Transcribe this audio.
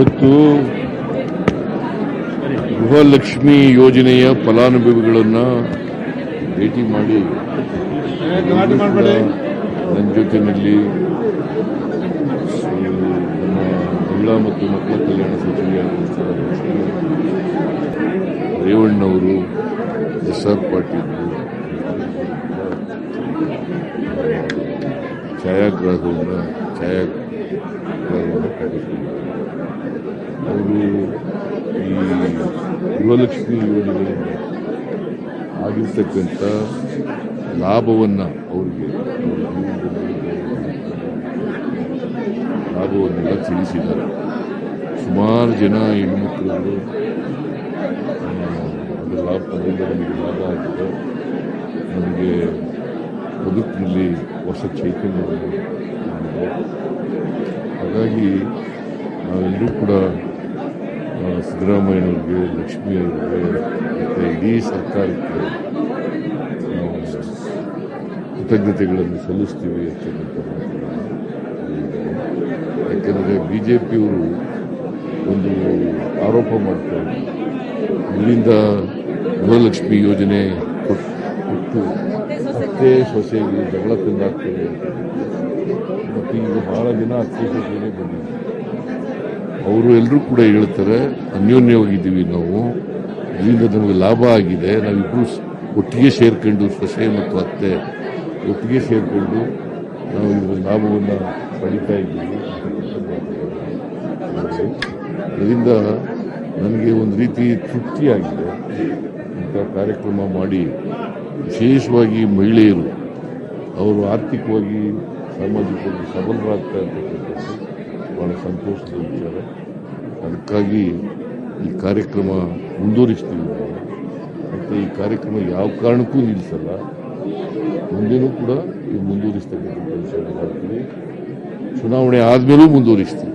ಇವತ್ತು ಗೃಹಲಕ್ಷ್ಮಿ ಯೋಜನೆಯ ಫಲಾನುಭವಿಗಳನ್ನು ಭೇಟಿ ಮಾಡಿ ನನ್ನ ಜೊತೆಯಲ್ಲಿ ನಮ್ಮ ಮಹಿಳಾ ಮತ್ತು ಮಕ್ಕಳ ಕಲ್ಯಾಣ ಲಕ್ಷ್ಮಿ ರೇವಣ್ಣವರು, ಎಸ್ ಆರ್ ಪಾಟೀಲ್ ಛಾಯಾಗ್ರಾಹಕರನ್ನ ಛಾಯಾಗ್ರಾಹಕರನ್ನ ಕರೆಸಿದ್ರು. ಅವರು ಈ ಗೃಹಲಕ್ಷ್ಮಿ ಯೋಜನೆ ಆಗಿರ್ತಕ್ಕಂಥ ಲಾಭವನ್ನು ಅವರಿಗೆ ಲಾಭವನ್ನೆಲ್ಲ ತಿಳಿಸಿದ್ದಾರೆ. ಸುಮಾರು ಜನ ಹೆಣ್ಮಕ್ಳು ಅದರ ಲಾಭ, ಅದರಿಂದ ನಮಗೆ ಲಾಭ ಆಗಿದೆ. ನಮಗೆ ಬದುಕಿನಲ್ಲಿ ಹೊಸ ನೀಡಿದೆ ಹಾಗಾಗಿ ನಾವೆಲ್ಲರೂ ಕೂಡ ಸಿದ್ದರಾಮಯ್ಯನವ್ರಿಗೆ ಲಕ್ಷ್ಮಿಯವರಿಗೆ ಮತ್ತು ಇಡೀ ಸರ್ಕಾರಕ್ಕೆ ನಾವು ಕೃತಜ್ಞತೆಗಳನ್ನು ಸಲ್ಲಿಸ್ತೀವಿ ಅಂತಕ್ಕಂಥ. ಯಾಕೆಂದರೆ ಬಿ ಜೆ ಪಿಯವರು ಒಂದು ಆರೋಪ ಮಾಡ್ತಾರೆ ಇಲ್ಲಿಂದ ಗೃಹಲಕ್ಷ್ಮಿ ಯೋಜನೆ ಕೊಟ್- ಕೊಟ್ಟು ಅತ್ತೆ ಸೊಸೆಗೆ ಜಗಳ ತಂದಾಗ್ತದೆ ಮತ್ತು ಈಗ ಭಾಳ ದಿನ ಅತ್ತೆ ಸೊಸೆಗೆ ಬಂದಿದೆ ಅವರು ಎಲ್ಲರೂ ಕೂಡ ಹೇಳ್ತಾರೆ, ಅನ್ಯೋನ್ಯವಾಗಿದ್ದೀವಿ ನಾವು. ಇದರಿಂದ ನಮಗೆ ಲಾಭ ಆಗಿದೆ. ನಾವಿಬ್ಬರು ಒಟ್ಟಿಗೆ ಸೇರ್ಕೊಂಡು ಸೊಸೆ ಮತ್ತು ಅತ್ತೆ ಒಟ್ಟಿಗೆ ಸೇರಿಕೊಂಡು ನಾವು ಇದರ ಲಾಭವನ್ನು ಪಡಿತಾ ಇದ್ದೀವಿ. ಇದರಿಂದ ನನಗೆ ಒಂದು ರೀತಿ ತೃಪ್ತಿಯಾಗಿದೆ ಇಂಥ ಕಾರ್ಯಕ್ರಮ ಮಾಡಿ ವಿಶೇಷವಾಗಿ ಮಹಿಳೆಯರು, ಅವರು ಆರ್ಥಿಕವಾಗಿ, ಸಾಮಾಜಿಕವಾಗಿ ಸಬಲರಾಗ್ತಾ ಇರ್ತಕ್ಕಂಥದ್ದು. ಬಹಳ ಸಂತೋಷದ ವಿಚಾರ ಅದಕ್ಕಾಗಿ ಈ ಕಾರ್ಯಕ್ರಮ ಮುಂದುವರಿಸ್ತೀವಿ ನಾವು. ಮತ್ತು ಈ ಕಾರ್ಯಕ್ರಮ ಯಾವ ಕಾರಣಕ್ಕೂ ನಿಲ್ಲಿಸಲ್ಲ. ಮುಂದೆನೂ ಕೂಡ ಇದು ಮುಂದುವರಿಸ್ತಕ್ಕಂಥ ವಿಚಾರ ಮಾಡ್ತೀವಿ ಚುನಾವಣೆ ಆದಮೇಲೂ ಮುಂದುವರಿಸ್ತೀವಿ.